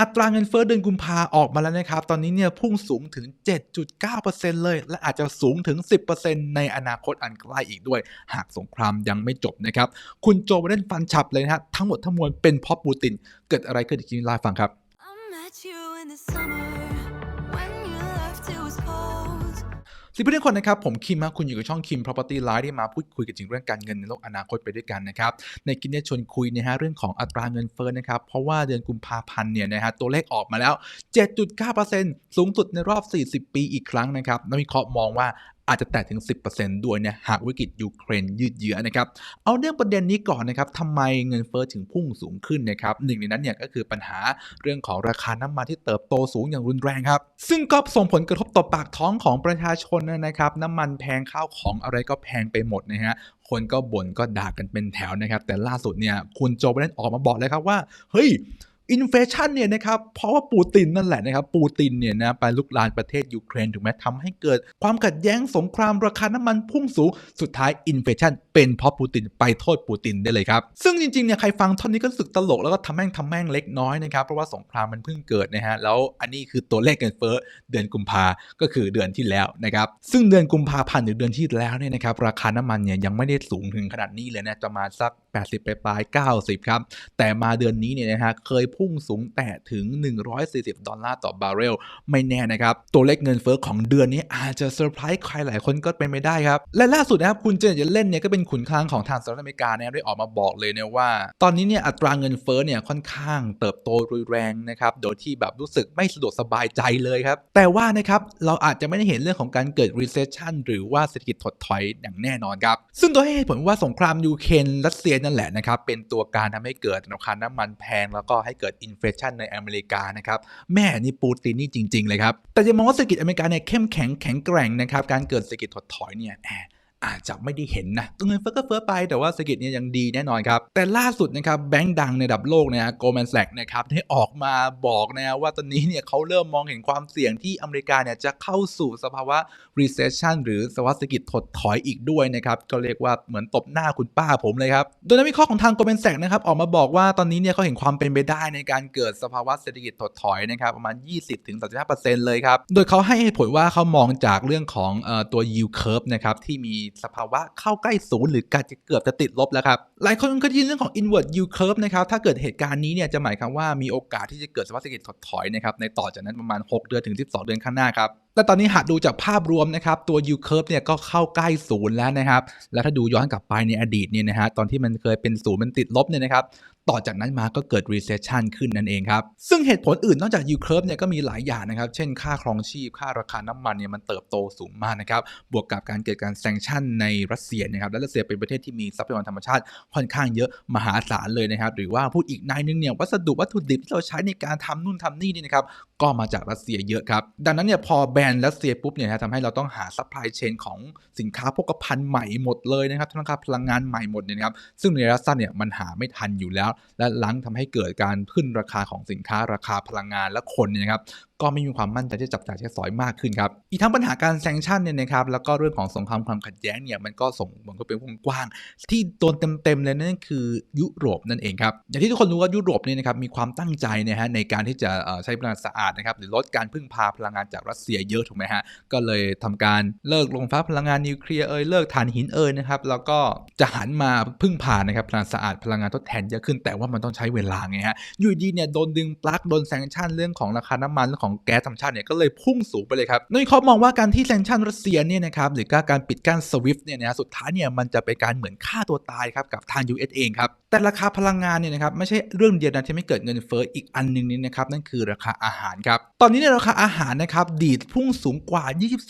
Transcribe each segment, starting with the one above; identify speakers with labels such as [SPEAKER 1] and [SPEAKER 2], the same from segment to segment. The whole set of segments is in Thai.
[SPEAKER 1] อัตราเงินเฟ้อเดือนกุมภาออกมาแล้วนะครับ ตอนนี้เนี่ยพุ่งสูงถึง 7.9%เลย และอาจจะสูงถึง 10%ในอนาคตอันใกล้อีกด้วย หากสงครามยังไม่จบนะครับ คุณโจไบเดนฟันฉับเลยนะฮะ ทั้งหมดทั้งมวลเป็นเพราะปูติน เกิดอะไรขึ้นอีกทีนี้ไลฟ์ฟังครับ สิเพื่อนคนนะครับ ผมคิมมาคุณอยู่กับช่องคิม Property Live ที่มาพูดคุยกันถึงเรื่องการเงินในโลกอนาคตไปด้วยกันนะครับ ในคลิปนี้ชวนคุยนะฮะเรื่องของอัตราเงินเฟ้อนะครับ เพราะว่าเดือนกุมภาพันธ์เนี่ยนะฮะตัวเลขออกมาแล้ว 7.9%สูงสุดในรอบ 40 ปีอีกครั้งนะครับนักวิเคราะห์มองว่า อาจจะแตะถึง 10%ด้วยเนี่ยหากวิกฤตยูเครนยืดเยื้อนะครับ เอาเรื่องประเด็นนี้ก่อนนะครับทำไมเงินเฟ้อถึงพุ่งสูงขึ้นนะครับหนึ่งในนั้นเนี่ยก็คือปัญหาเรื่องของราคาน้ำมันที่เติบโตสูงอย่างรุนแรงครับ ซึ่งก็ส่งผลกระทบต่อปากท้องของประชาชนนะครับ น้ำมันแพงข้าวของอะไรก็แพงไปหมดนะฮะคนก็บ่นก็ด่ากันเป็นแถวนะครับ แต่ล่าสุดเนี่ยคุณโจไบเดนออกมาบอกเลยครับว่าเฮ้ย อินเฟชันเนี่ยนะครับเพราะว่าปูตินนั่นแหละนะครับปูตินเนี่ยนะไปลุกลานประเทศยูเครนถูกไหมทำให้เกิดความขัดแย้งสงครามราคาน้ำมันพุ่งสูง สุดท้ายอินเฟชันเป็นเพราะปูตินไปโทษปูตินได้เลยครับ ซึ่งจริงๆเนี่ยใครฟังท่อนนี้ก็รู้สึกตลกแล้วก็ทำแม่งทำแม่งเล็กน้อยนะครับ เพราะว่าสงครามมันเพิ่งเกิดนะฮะแล้วอันนี้คือตัวเลขเงินเฟ้อเดือนกุมภาก็คือเดือนที่แล้วนะครับซึ่งเดือนกุมภาพันธ์หรือเดือนที่แล้วเนี่ยนะครับราคาน้ำมันเนี่ยยังไม่ได้สูงถึงขนาดนี้เลยนะประมาณสัก 80 ไปปลาย 90 ครับ แต่มาเดือนนี้เนี่ยนะฮะเคยพุ่งสูงแตะถึง 140 ดอลลาร์ต่อบาร์เรล ไม่แน่นะครับ ตัวเลขเงินเฟ้อของเดือนนี้อาจจะเซอร์ไพรส์ใครหลายคนก็เป็นไม่ได้ครับ และล่าสุดนะครับคุณเจเนตเล่นเนี่ยก็เป็นขุนคลังของทางสหรัฐอเมริกาเนี่ยได้ออกมาบอกเลยนะว่า ตอนนี้เนี่ยอัตราเงินเฟ้อเนี่ยค่อนข้างเติบโตรุนแรงนะครับโดยที่แบบรู้สึกไม่สะดวกสบายใจเลยครับแต่ว่านะครับเราอาจจะไม่ได้เห็นเรื่องของการเกิด recession หรือว่าเศรษฐกิจถดถอยอย่างแน่นอนครับซึ่งตัวให้เหตุผลว่าสงครามยูเครนรัสเซียนั่นแหละนะครับเป็นตัวการทำให้เกิดราคาน้ำมันแพง แล้วก็ให้เกิดอินเฟชันในอเมริกานะครับแม่นี่ปูตินนี่จริง ๆ เลยครับ แต่จะมองว่าเศรษฐกิจอเมริกาเนี่ยเข้มแข็งแข็งแกร่งนะครับการเกิดเศรษฐกิจถดถอยเนี่ยแอาจจะไม่ได้เห็นนะเงินเฟ้อก็เฟ้อไปแต่ว่าเศรษฐกิจเนี่ยยังดีแน่นอนครับ แต่ล่าสุดนะครับแบงก์ดังในระดับโลกนี่ยโกลแมนแซกนะครับได้ออกมาบอกนะว่าตอนนี้เนี่ยเขาเริ่มมองเห็นความเสี่ยงที่อเมริกาเนี่ยจะเข้าสู่สภาวะ recession หรือสภาวะเศรษฐกิจถดถอยอีกด้วยนะครับก็เรียกว่าเหมือนตบหน้าคุณป้าผมเลยครับ โดยนักวิเคราะห์ของทางโกลแมนแซกนะครับออกมาบอกว่าตอนนี้เนี่ยเขาเห็นความเป็นไปได้ในการเกิดสภาวะเศรษฐกิจถดถอยนะครับประมาณ 20-35%เลยครับโดยเขาให้เหตุผลว่าเขามองจากเรื่องของเอ่อตัว yield curve นะครับที่มีสภาวะเข้าใกล้ศูนย์หรือการจะเกือบจะติดลบแล้วครับ หลายคนเคยได้ยินเรื่องของ inward yield curve นะครับ ถ้าเกิดเหตุการณ์นี้เนี่ยจะหมายความว่ามีโอกาสที่จะเกิดสภาวะเศรษฐกิจถดถอยนะครับในต่อจากนั้นประมาณ 6 เดือนถึง 12 เดือนข้างหน้าครับ และตอนนี้หากดูจากภาพรวมนะครับตัว yield curve เนี่ยก็เข้าใกล้ศูนย์แล้วนะครับ แล้วถ้าดูย้อนกลับไปในอดีตเนี่ยนะฮะตอนที่มันเคยเป็นศูนย์มันติดลบเนี่ยนะครับต่อจากนั้นมาก็เกิด recession ขึ้นนั่นเองครับ ซึ่งเหตุผลอื่นนอกจาก yield curve เนี่ยก็มีหลายอย่างนะครับ เช่นค่าครองชีพ ค่าราคาน้ำมันเนี่ยมันเติบโตสูงมากนะครับ บวกกับการเกิดการแซงชั่นในรัสเซียนะครับ และรัสเซียเป็นประเทศที่มีทรัพยากรธรรมชาติค่อนข้างเยอะมหาศาลเลยนะครับ หรือว่าพูดอีกนายนึงเนี่ยวัสดุวัตถุดิบที่เราใช้ในการทำนู่นทำนี่นี่นะครับก็มาจากรัสเซียเยอะครับ ดังนั้นเนี่ยพอแบนรัสเซียปุ๊บเนี่ยนะทำให้เราต้องหาซัพพลายเชนของสินค้าโภคภัณฑ์ใหม่หมดเลยนะครับทั้งค่าพลังงานใหม่หมดเนี่ยครับซึ่งในระยะสั้นเนี่ยมันหาไม่ทันอยู่แล้ว และหลังทำให้เกิดการขึ้นราคาของสินค้าราคาพลังงานและคนเนี่ยครับก็ไม่มีความมั่นใจที่จะจับจ่ายใช้สอยมากขึ้นครับ อีกทั้งปัญหาการแซงชั่นเนี่ยนะครับ แล้วก็เรื่องของสงครามความขัดแย้งเนี่ย มันก็ส่งผลก็เป็นวงกว้าง ที่โดนเต็มๆเลยนั่นคือยุโรปนั่นเองครับ อย่างที่ทุกคนรู้ว่ายุโรปเนี่ยนะครับ มีความตั้งใจนะฮะในการที่จะใช้พลังงานสะอาดนะครับหรือลดการพึ่งพาพลังงานจากรัสเซียเยอะถูกไหมฮะ ก็เลยทำการเลิกลงฟ้าพลังงานนิวเคลียร์เอ่ยเลิกถ่านหินเอ่ยนะครับ แล้วก็จะหันมาพึ่งพานะครับพลังงานสะอาดพลังงานทดแทนเยอะขึ้น แต่ว่ามันต้องใช้เวลาไงฮะ อยู่ดีเนี่ยโดนดึงปลั๊กโดนแซงชั่นเรื่องของราคาน้ำมันเรื่องของแก๊สธรรมชาติเนี่ยก็เลยพุ่งสูงไปเลยครับนักวิเครามองว่าการที่แซงชั่นรัสเซียเนี่ยนะครับหรือการปิดกั้นสวิฟต์เนี่ยนะสุดท้ายเนี่ยมันจะเป็นการเหมือนฆ่าตัวตายครับกับทาง US เองครับแต่ราคาพลังงานเนี่ยนะครับไม่ใช่เรื่องเดียวนะที่ไม่เกิดเงินเฟ้ออีกอันหนึงนี่นะครับนั่นคือราคาอาหารครับตอนนี้เนี่ยราคาอาหารนะครับดีดพุ่งสูงกว่า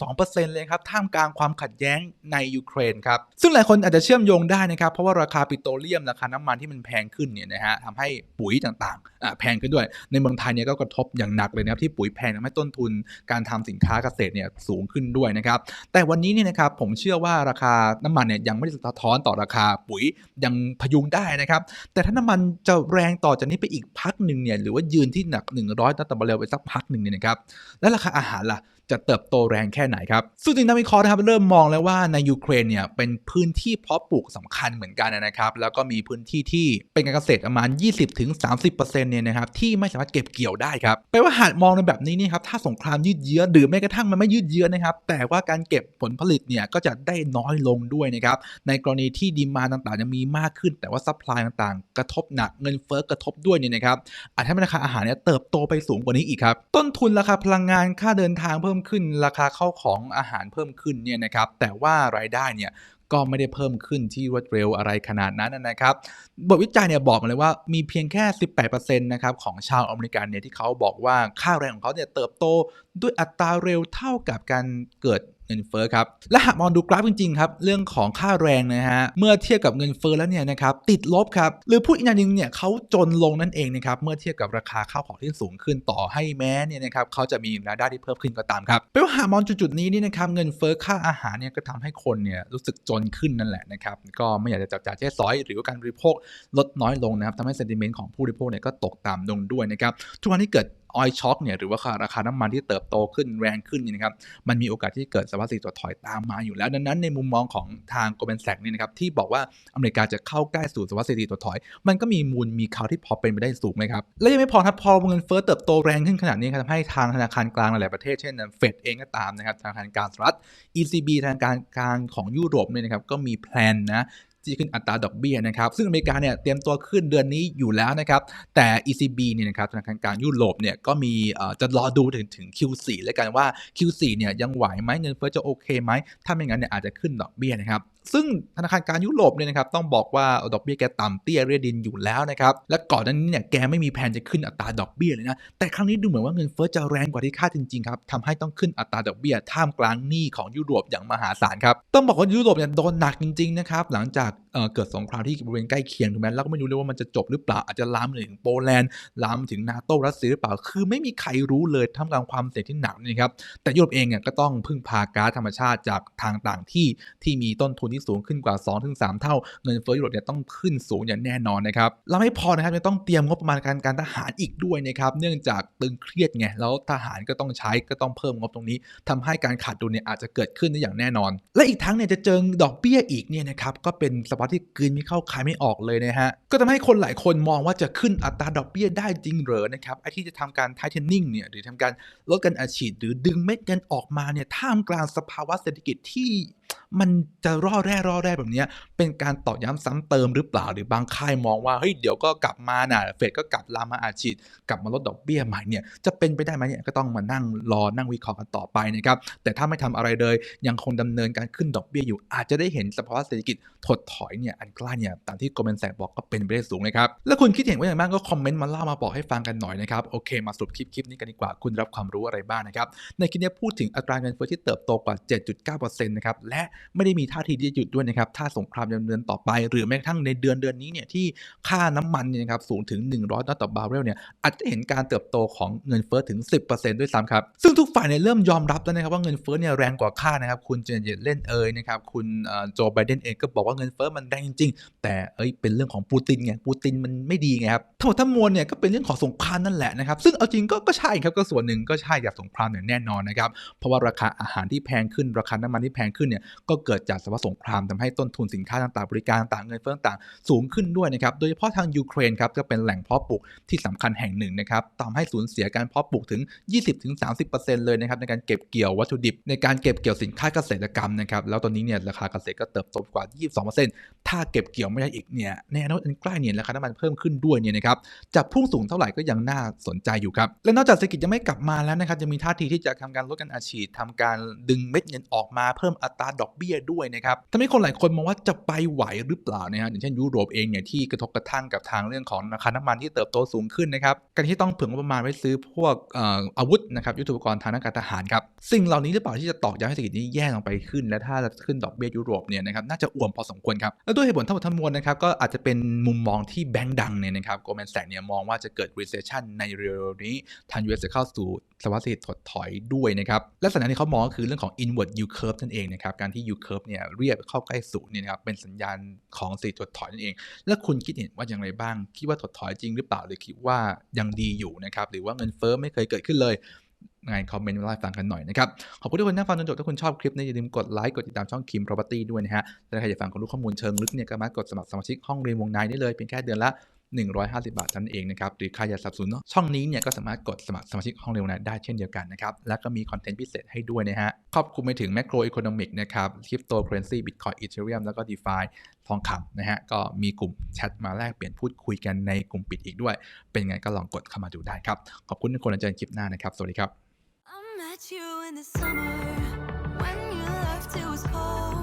[SPEAKER 1] 22%เลยครับท่ามกลางความขัดแย้งในยูเครนครับซึ่งหลายคนอาจจะเชื่อมโยงได้นะครับเพราะว่าราคาปิโตรเลียมราคาน้ำมันที่มันแพงขึ้นเนี่ยนะฮะทำให้ปุ๋ยต่างๆแพงขึ้นด้วย ในเมืองไทยเนี่ยก็กระทบอย่างหนักเลยนะครับที่ปุ๋ยแพงทำให้ต้นทุนการทำสินค้าเกษตรเนี่ยสูงขึ้นด้วยนะครับ แต่วันนี้เนี่ยนะครับผมเชื่อว่าราคาน้ำมันเนี่ยยังไม่ได้สะท้อนต่อราคาปุ๋ยยังพยุงได้นะครับ แต่ถ้าน้ำมันจะแรงต่อจากนี้ไปอีกพักหนึ่งเนี่ยหรือว่ายืนที่หนัก 100ตั้งแต่บาร์เรลไปสักพักหนึ่งเนี่ยนะครับ แล้วราคาอาหารล่ะ จะเติบโตแรงแค่ไหนครับซึ่งจริงนักวิเคราะห์นะครับเริ่มมองแล้วว่าในยูเครนเนี่ยเป็นพื้นที่เพาะปลูกสำคัญเหมือนกันนะครับ แล้วก็มีพื้นที่ที่เป็นการเกษตรประมาณ 20-30%เนี่ยนะครับที่ไม่สามารถเก็บเกี่ยวได้ครับแปลว่าหากมองในแบบนี้นี่ครับถ้าสงครามยืดเยื้อหรือแม้กระทั่งมันไม่ยืดเยื้อนะครับ แต่ว่าการเก็บผลผลิตเนี่ยก็จะได้น้อยลงด้วยนะครับในกรณีที่ดีมาต่างๆยังมีมากขึ้น แต่ว่าซัพพลายต่างๆ กระทบหนักเงินเฟ้อกระทบด้วยเนี่ยนะครับอาจทำให้ราคาอาหารเนี่ยเติบโตไปสูงกว่านี้อีกครับต้นทุนราคาพลังงานค่าเดินทางเพิ่มขึ้น ราคาเข้าของอาหารเพิ่มขึ้นเนี่ยนะครับแต่ว่ารายได้เนี่ยก็ไม่ได้เพิ่มขึ้นที่รวดเร็วอะไรขนาดนั้นนะครับ บทวิจัยเนี่ยบอกมาเลยว่ามีเพียงแค่ 18%นะครับของชาวอเมริกันเนี่ยที่เขาบอกว่าค่าแรงของเขาเนี่ยเติบโตด้วยอัตราเร็วเท่ากับการเกิด เงินเฟ้อครับ และหากมองดูกราฟจริงๆครับ เรื่องของค่าแรงนะฮะ เมื่อเทียบกับเงินเฟ้อแล้วเนี่ยนะครับ ติดลบครับ หรือพูดอีกอย่างหนึ่งเนี่ยเขาจนลงนั่นเองนะครับ เมื่อเทียบกับราคาข้าวของที่สูงขึ้นต่อให้แม้เนี่ยนะครับเขาจะมีรายได้ที่เพิ่มขึ้นก็ตามครับแปลว่าหากมองจุดๆนี้นี่นะครับ เงินเฟ้อค่าอาหารเนี่ยก็ทำให้คนเนี่ยรู้สึกจนขึ้นนั่นแหละนะครับ ก็ไม่อยากจะจับจ่ายใช้สอย หรือการบริโภคลดน้อยลงนะครับทำให้เซนติเมนต์ของผู้บริโภคเนี่ยก็ตกต่ำลงด้วยนะครับ ทุกวันที่เกิด ออยช็อคเนี่ยหรือว่าราคาน้ำมันที่เติบโตขึ้นแรงขึ้นนี่นะครับมันมีโอกาสที่เกิดสภาวะเศรษฐกิจถดถอยตามมาอยู่แล้วดังนั้นในมุมมองของทางโกลแมนแซกเนี่ยนะครับที่บอกว่าอเมริกาจะเข้าใกล้สู่สภาวะเศรษฐกิจถดถอย มันก็มีมูลมีข่าวที่พอเป็นไปได้สูงไหมครับและยังไม่พอครับพอเงินเฟ้อเติบโตแรงขึ้นขนาดนี้ทำให้ทางธนาคารกลางหลายประเทศเช่นเฟดเองก็ตามนะครับธนาคารกลางสหรัฐ ECB ธนาคารกลางของยุโรปเนี่ยนะครับก็มีแพลนนะ ที่ขึ้นอัตราดอกเบี้ยนะครับ ซึ่งอเมริกาเนี่ยเตรียมตัวขึ้นเดือนนี้อยู่แล้วนะครับ แต่ ECB เนี่ยนะครับธนาคารกลางยุโรปเนี่ยก็มีจะรอดูถึงถึง Q4 แล้วกันว่า Q4 เนี่ยยังไหวไหมเงินเฟ้อจะโอเคไหม ถ้าไม่งั้นเนี่ยอาจจะขึ้นดอกเบี้ยนะครับซึ่งธนาคารกลางยุโรปเนี่ยนะครับต้องบอกว่าดอกเบี้ยแกต่ำเตี้ยเรียดินอยู่แล้วนะครับและก่อนหน้านี้เนี่ยแกไม่มีแผนจะขึ้นอัตราดอกเบี้ยเลยนะแต่ครั้งนี้ดูเหมือนว่าเงินเฟ้อจะแรงกว่าที่คาดจริงๆครับทำให้ต้องขึ้นอัตราดอกเบี้ยท่ามกลางหนี้ของยุโรปอย่างมหาศาลครับต้องบอกว่ายุโรปเนี่ยโดนหนักจริงๆนะครับหลังจากเเกิดสงครามที่บริเวณใกล้เคียงถูกไหมแล้วก็ไม่รู้เลยว่ามันจะจบหรือเปล่าอาจจะลามถึงโปแลนด์ลามถึงนาโตรัสเซียหรือเปล่า คือไม่มีใครรู้เลยท่ามกลางความเสี่ยงที่หนักนี่ครับแต่ยุโรปเองเนี่ยก็ต้องพึ่งพาก๊าซธรรมชาติจากทางต่างที่ที่มีต้นทุนที่สูงขึ้นกว่า 2-3 เท่าเงินเฟ้อยุโรปเนี่ยต้องขึ้นสูงอย่างแน่นอนนะครับแล้วไม่พอนะครับยังต้องเตรียมงบประมาณการการทหารอีกด้วยนะครับเนื่องจากตึงเครียดไงแล้วทหารก็ต้องใช้ก็ต้องเพิ่มงบตรงนี้ทำให้การขาดดุลเนี่ยอาจจะเกิดขึ้นได้อย่างแน่นอน และอีกทั้งเนี่ยจะเจอดอกเบี้ยอีกเนี่ยนะครับก็เป็นสภาวะที่กลืนไม่เข้าคายไม่ออกเลยนะฮะ ก็ทำให้คนหลายคนมองว่าจะขึ้นอัตราดอกเบี้ยได้จริงหรือนะครับไอ้ที่จะทำการไทเทนนิ่งเนี่ยหรือทำการลดการอัดฉีดหรือดึงเม็ดเงินออกมาเนี่ยท่ามกลางสภาวะเศรษฐกิจที่ มันจะร่อแร่ร่อแร่แบบนี้เป็นการตอกย้ำซ้ำเติมหรือเปล่าหรือบางค่ายมองว่าเฮ้ยเดี๋ยวก็กลับมาน่ะเฟดก็กลับลามาอาชีดกลับมาลดดอกเบี้ยใหม่เนี่ยจะเป็นไปได้ไหมเนี่ยก็ต้องมานั่งรอนั่งวิเคราะห์กันต่อไปนะครับแต่ถ้าไม่ทำอะไรเลยยังคงดำเนินการขึ้นดอกเบี้ยอยู่ อาจจะได้เห็นสภาวะเศรษฐกิจถดถอยเนี่ยอันใกล้เนี่ยตามที่โกลแมนแซกบอกก็เป็นไปได้สูงนะครับแล้วคุณคิดเห็นว่าอย่างไรบ้างก็คอมเมนต์มาเล่ามาบอกให้ฟังกันหน่อยนะครับโอเคมาสรุปคลิปคลิปนี้กันดีกว่าคุณรับความรู้อะไรบ้างนะครับในคลิปนี้พูดถึงอัตราเงินเฟ้อที่เติบโตกว่า 7.9%นะครับและไม่ได้มีท่าทีที่จะหยุดด้วยนะครับถ้าสงครามดำเนินต่อไป หรือแม้กระทั่งในเดือนเดือนนี้เนี่ยที่ค่าน้ำมันเนี่ยนะครับสูงถึง 100ดอลลาร์ต่อบาร์เรลเนี่ยอาจจะเห็นการเติบโตของเงินเฟ้อถึง 10%ด้วยซ้ำครับซึ่งทุกฝ่ายเนี่ยเริ่มยอมรับแล้วนะครับว่าเงินเฟ้อเนี่ยแรงกว่าค่านะครับคุณเจเนเยตเล่นเอยนะครับคุณเอ่อโจไบเดนเองก็บอกว่าเงินเฟ้อมันแรงจริงๆแต่เอ้ยเป็นเรื่องของปูตินไงปูตินมันไม่ดีไงครับทั้งหมดทั้งมวลเนี่ยก็เป็นเรื่องของสงครามนั่นแหละนะครับซึ่งเอาจริงก็ก็ใช่ครับก็ส่วนหนึ่งก็ใช่จากสงครามอย่างแน่นอนนะครับเพราะว่าราคาอาหารที่แพงขึ้นราคาน้ำมันที่แพงขึ้นเนี่ยก็เกิดจากสภาวะสงครามทำให้ต้นทุนสินค้าต่างๆ บริการต่างๆเงินเฟ้อต่างๆ สูงขึ้นด้วยนะครับ โดยเฉพาะทางยูเครนครับก็เป็นแหล่งเพาะปลูกที่สำคัญแห่งหนึ่งนะครับทำให้สูญเสียการเพาะปลูกถึง 20-30%เลยนะครับในการเก็บเกี่ยววัตถุดิบ ในการเก็บเกี่ยวสินค้าเกษตรกรรมนะครับแล้วตอนนี้เนี่ยราคาเกษตรก็เติบโตกว่า 22%ถ้าเก็บเกี่ยวไม่ได้อีกเนี่ยในอนาคตอันใกล้เนี่ยราคาน้ำมันเพิ่มขึ้นด้วยเนี่ยนะครับจะพุ่งสูงเท่าไหร่ก็ยังน่าสนใจอยู่ครับและนอกจากเศรษฐกิจยังไม่กลับมาแล้วนะครับจะมีท่าทีที่จะทำการลดการอัดฉีดทำการดึงเม็ดเงินออกมาเพิ่มอัตราดอกเบี้ยด้วยนะครับทำให้คนหลายคนมองว่าจะไปไหวหรือเปล่านะฮะอย่างเช่นยุโรปเองเนี่ยที่กระทบกระทั่งกับทางเรื่องของราคาน้ำมันที่เติบโตสูงขึ้นนะครับการที่ต้องเผื่องบประมาณไว้ซื้อพวกอออาวุธนะครับยุทโธปกรณ์ทางด้านการทหารครับสิ่งเหล่านี้หรือเปล่าที่จะตอกย้ำให้เศรษฐกิจนี้แย่ลงไปขึ้น และถ้าจะขึ้นดอกเบี้ยยุโรปเนี่ยนะครับน่าจะอ่วมพอสมควรครับและด้วยเหตุผลทั้งหมดทั้งมวลนะครับก็อาจจะเป็นมุมมองที่แบงก์ดังเนี่ยนะครับโกลแมนแซกเนี่ยมองว่าจะเกิด recession ในเร็วๆนี้ทาง US จะเข้าสู่สภาวะเศรษฐกิจถดถอยด้วยนะครับและสัญญาณที่เขามองก็คือเรื่องของ inward yield curve นั่นเองนะครับการที่ yield curve เนี่ยเรียบเข้าใกล้ศูนย์เนี่ยนะครับเป็นสัญญาณของเศรษฐถดถอยนั่นเอง แล้วคุณคิดเห็นว่าอย่างไรบ้าง คิดว่าถดถอยจริงหรือเปล่าหรือคิดว่ายังดีอยู่นะครับหรือว่าเงินเฟ้อไม่เคยเกิดขึ้นเลยไงคอมเมนต์มาเล่าฟังกันหน่อยนะครับ ขอบคุณทุกคนที่ฟังจนจบถ้าคุณชอบคลิปนี้อย่าลืมกดไลค์กดติดตามช่องคิม property ด้วยนะฮะและใครอยากฟังความรู้ข้อมูลเชิงลึกเนี่ยก็มารถกดสมัครสมาชิกห้องเรียนวงในได้เลยเพียงแค่เดือนละ 150 บาทเท่านั้นเองนะครับหรือใครอยากสับสนุนช่องนี้เนี่ยก็สามารถกดสมัครสมาชิกห้องเรียนวงในได้เช่นเดียวกันนะครับและก็มีคอนเทนต์พิเศษให้ด้วยนะฮะครอบคลุมไปถึง macro economic นะครับคริปโตเคอเรนซีบิตคอยอีเทเรียมแล้วก็ DeFi ทองคำนะฮะก็มีกลุ่มแชทมาแลกเปลี่ยนพูดคุยกันในกลุ่มปิดอีกด้วย เป็นไงก็ลองกดเข้ามาดูได้ครับ ขอบคุณทุกคนแล้วเจอกันคลิปหน้านะครับ สวัสดีครับ
[SPEAKER 2] I met you in the summer when you left it was cold